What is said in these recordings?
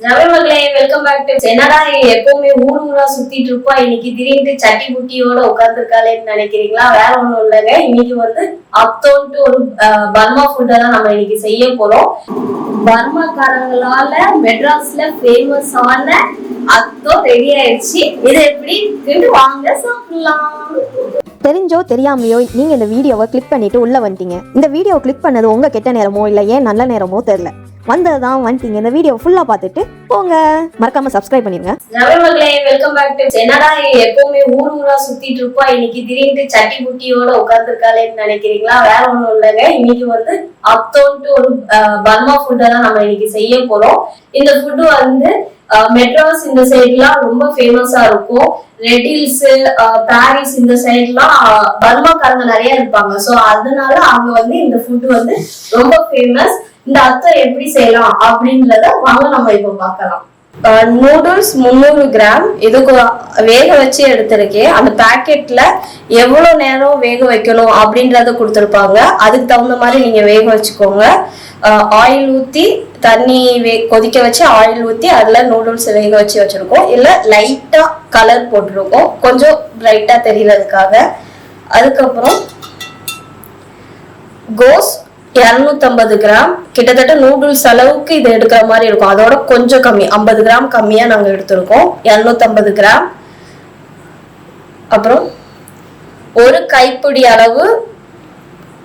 Ravi welcome back to என்னடா இவ எப்பவுமே ஊர் ஊரா சுத்திட்டு இருப்பா இன்னைக்கு திடீர்னு சட்டி புட்டியோட உட்காந்துருக்காளேன்னு நினைக்கிறீங்களா? வேற ஒண்ணும் இல்லைங்க. இன்னைக்கு வந்து அத்தோன்ட்டு ஒரு அஹ், பர்மா ஃபுட்டை தான் நம்ம இன்னைக்கு செய்ய போறோம். பர்மாக்காரங்களால மெட்ராஸ்ல ஃபேமஸான அத்தோ ரெடி ஆயிடுச்சு. இது எப்படி? வாங்க சாப்பிடலாம். தெரிஞ்சோ தெரியாமையோ நீங்க இந்த வீடியோவை கிளிக் பண்ணிட்டு உள்ள வந்துட்டீங்க. இந்த வீடியோ கிளிக் பண்ணது உங்க கெட்ட நேரமோ இல்லை ஏன் நல்ல நேரமோ தெரியல. வந்தது தான் வந்துட்டீங்க. இந்த வீடியோ ஃபுல்லாக பார்த்துட்டு போங்க. மறக்காம சப்ஸ்கிரைப் பண்ணிடுங்க ரவி வெல்கம் பேக் டு என்னடா எப்பவுமே ஊர் ஊரா சுத்திட்டு இருப்பா இன்னைக்கு திடீர்னு சட்டி புட்டியோட உட்காந்துருக்காளேன்னு நினைக்கிறீங்களா? வேற ஒண்ணும் இல்லைங்க. இன்னைக்கு வந்து அப்தோன்ட்டு ஒரு பர்மா ஃபுட்டை தான் நம்ம இன்னைக்கு செய்ய போறோம். இந்த ஃபுட்டு வந்து மெட்ராஸ் இந்த சைட்லாம் ரொம்ப ஃபேமஸா இருக்கும். ரெட் ஹில்ஸ் பாரிஸ் இந்த சைட்லாம் பர்மாக்காரங்க நிறைய இருப்பாங்க. ஸோ அதனால அவங்க வந்து இந்த ஃபுட் வந்து ரொம்ப ஃபேமஸ் இந்த அத்தர் எப்படி செய்யலாம் அப்படின்றத வாங்க நம்ம இப்போ பார்க்கலாம். நூடுல்ஸ் முந்நூறு கிராம் இதுக்கு வேக வச்சு எடுத்திருக்கேன் அந்த பாக்கெட்ல எவ்வளவு நேரம் வேக வைக்கணும் அப்படின்றத கொடுத்துருப்பாங்க. அதுக்கு தகுந்த மாதிரி நீங்க வேக வச்சுக்கோங்க. ஆயில் ஊத்தி தண்ணி வே கொதிக்க வச்சு ஆயில் ஊத்தி அதுல நூடுல்ஸ் வேக வச்சு வச்சிருக்கோம். இல்ல லைட்டா கலர் போட்டிருக்கோம். கொஞ்சம் பிரைட்டா தெரியறதுக்காக. அதுக்கப்புறம் கோஸ் 250 கிராம். கிட்டத்தட்ட நூடுல்ஸ் அளவுக்கு இது எடுக்கிற மாதிரி இருக்கும். அதோட கொஞ்சம் கம்மி. 50 கிராம் கம்மியா நாங்க எடுத்திருக்கோம். 250 கிராம். அப்புறம் ஒரு கைப்பிடி அளவு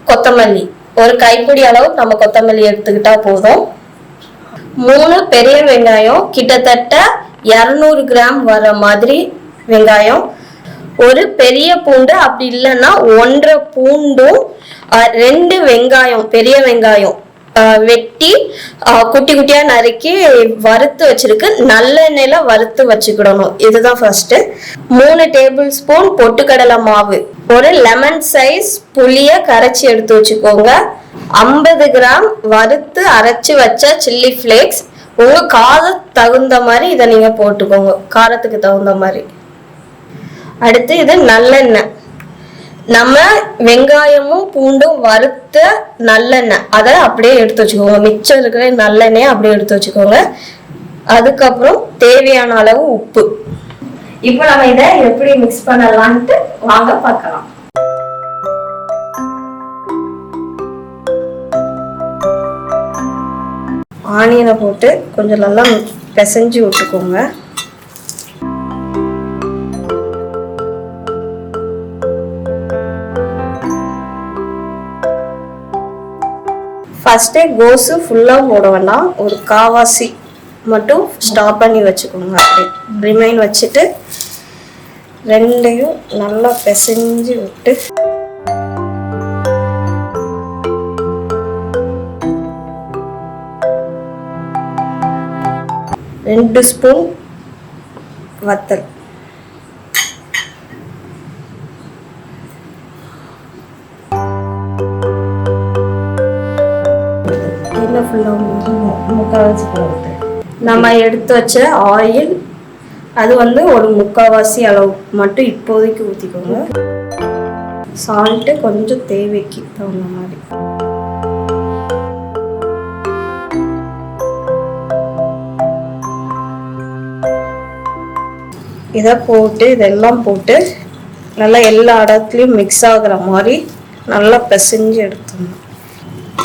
கொத்தமல்லி. ஒரு கைப்பிடி அளவு நம்ம கொத்தமல்லி எடுத்துக்கிட்டா போதும். மூணு பெரிய வெங்காயம். கிட்டத்தட்ட 200 கிராம் வர மாதிரி வெங்காயம். ஒரு பெரிய பூண்டு அப்படி இல்லைன்னா ஒன்றரை பூண்டும் ரெண்டு வெங்காயம் பெரிய வெங்காயம் வெட்டி குட்டி குட்டியா நறுக்கி வறுத்து வச்சிருக்கு. நல்லெண்ணெயில் வறுத்து வச்சுக்கிடணும். இதுதான் ஃபர்ஸ்ட் மூணு டேபிள் ஸ்பூன் பொட்டுக்கடலை மாவு. ஒரு லெமன் சைஸ் புளிய கரைச்சி எடுத்து வச்சுக்கோங்க. ஐம்பது கிராம் வறுத்து அரைச்சு வச்ச சில்லி ஃப்ளேக்ஸ் உங்க காரம் தகுந்த மாதிரி இதை நீங்க போட்டுக்கோங்க. காரத்துக்கு தகுந்த மாதிரி. அடுத்து இது நல்லெண்ணெய். நம்ம வெங்காயமும் பூண்டும் வறுத்த நல்லெண்ணெய். அதை அப்படியே எடுத்து வச்சுக்கோங்க. மிச்சம் இருக்கிற நல்லெண்ணெயை அப்படியே எடுத்து வச்சுக்கோங்க. அதுக்கப்புறம் தேவையான அளவு உப்பு. இப்போ நம்ம இதை எப்படி மிக்ஸ் பண்ணலான்ட்டு வாங்க பார்க்கலாம். ஆனியனை போட்டு கொஞ்சம் நல்லா பிசைஞ்சு விட்டுக்கோங்க. ஃபஸ்ட்டே கோஸு ஃபுல்லாக போட வேண்டாம் ஒரு காவாசி மட்டும் ஸ்டாப் பண்ணி வச்சுக்கோங்க. ரிமைன் வச்சுட்டு ரெண்டையும் நல்லா பிசைஞ்சு விட்டு. ரெண்டு ஸ்பூன் வத்தல். என்ன ஃபுல்லாக முக்கால்வாசி போட்டு நம்ம எடுத்து வச்ச ஆயில் அது வந்து ஒரு முக்கால்வாசி அளவு மட்டும் இப்போதைக்கு ஊற்றிக்கோங்க சால்ட்டு கொஞ்சம் தேவைக்கு தகுந்த மாதிரி. இதை போட்டு இதெல்லாம் போட்டு நல்லா எல்லா இடத்துலையும் மிக்ஸ் ஆகுற மாதிரி நல்லா பிசைஞ்சு எடுத்துடணும்.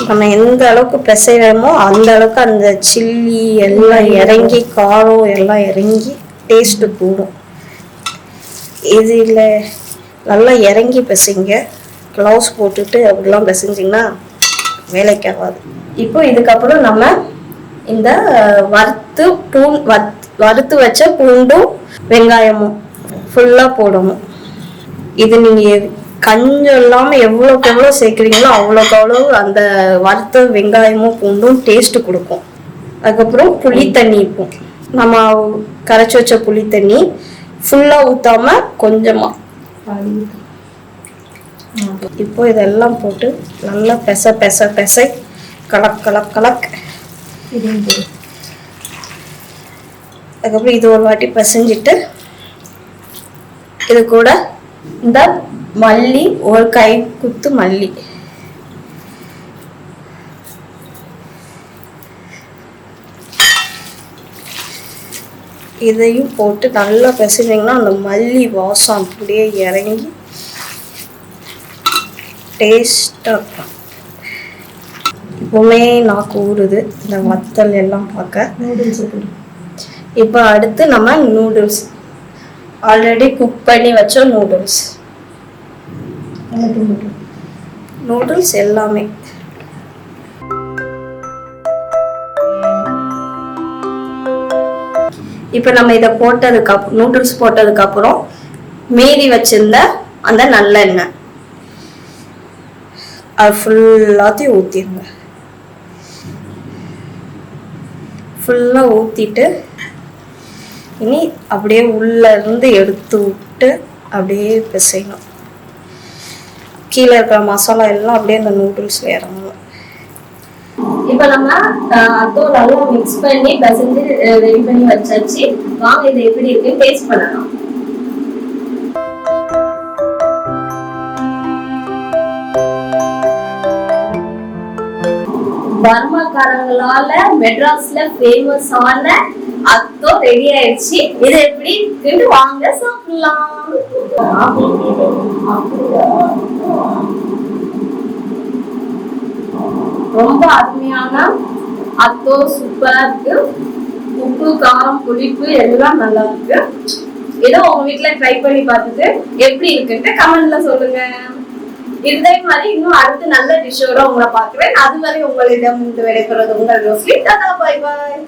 நம்ம எந்த அளவுக்கு பிசைறோமோ அந்த அளவுக்கு அந்த சில்லி எல்லாம் இறங்கி காரம் எல்லாம் இறங்கி டேஸ்ட்டு கூடும். இதில் நல்லா இறங்கி பிசைங்க. க்ளவுஸ் போட்டுட்டு அப்படிலாம் பிசைஞ்சிங்கன்னா வேலைக்கு ஆகாது. இப்போ இதுக்கப்புறம் நம்ம இந்த வறுத்து பூ வத் வறுத்து வச்ச பூண்டும் வெங்காயமும் ஃபுல்லாக போடணும். இது நீங்கள் கஞ்சம் இல்லாமல் எவ்வளோக்கு எவ்வளோ சேர்க்குறீங்களோ அவ்வளோக்கு அவ்வளோ அந்த வறுத்த வெங்காயமும் பூண்டும் டேஸ்ட்டு கொடுக்கும். அதுக்கப்புறம் புளி தண்ணி இருக்கும் நம்ம கரைச்சி வச்ச புளி தண்ணி ஃபுல்லாக ஊற்றாம கொஞ்சமாக இப்போ இதெல்லாம் போட்டு நல்லா பெச பெச பெசை. கலக் கலக் கலக். அதுக்கப்புறம் இது ஒரு வாட்டி பசைஞ்சிட்டு இது கூட இந்த மல்லி ஒரு கை குத்து மல்லி. இதையும் போட்டு நல்லா பிசைஞ்சிங்கன்னா அந்த மல்லி வாசம் அப்படியே இறங்கி டேஸ்டாக இருக்கும். இப்போவுமே நாக்கு ஊறுது. இந்த வத்தல் எல்லாம் பார்க்க. நூடுல்ஸ் இப்போ அடுத்து நம்ம நூடுல்ஸ் ஆல்ரெடி குக் பண்ணி வச்ச நூடுல்ஸ் நூடுல்ஸ் எல்லாமே. இப்போ நம்ம இதை போட்டதுக்கு அப் நூடுல்ஸ் போட்டதுக்கு அப்புறம் மீதி வச்சிருந்த அந்த நல்லெண்ணெய் அது ஃபுல்லாத்தையும் ஊற்றிடுங்க ஃபுல்லாக ஊற்றிட்டு இனி அப்படியே உள்ள இருந்து எடுத்து விட்டு அப்படியே பிசையணும். கீழே இருக்கிற மசாலா எல்லாம் அப்படியே அந்த நூடுல்ஸ்ல இறங்கணும். இப்போ நம்ம அதுவும் நல்லா மிக்ஸ் பண்ணி பிசைஞ்சு ரெடி பண்ணி வச்சாச்சு. வாங்க இதை எப்படி இருக்குன்னு டேஸ்ட் பண்ணலாம். பர்மாக்காரங்களால மெட்ராஸ்ல ஃபேமஸ் ஆன அத்தோ ரெடி ஆயிடுச்சு இது எப்படி? இருக்குன்னு வாங்க சாப்பிடலாம். ரொம்ப அருமையான அத்தோ சூப்பரா இருக்கு. உப்பு காரம் புளிப்பு எல்லாம் நல்லா இருக்கு. ஏதோ உங்க வீட்ல ட்ரை பண்ணி பார்த்துட்டு எப்படி இருக்குன்ட்டு கமெண்ட்ல சொல்லுங்க. இதே மாதிரி இன்னும் அடுத்து நல்ல டிஷ்ஷோட உங்களை பார்க்குறேன். அதுவரை உங்களிடம் இருந்து விடைபெறுவது உங்கள் ரோஸ்லி டாடா பாய் பாய்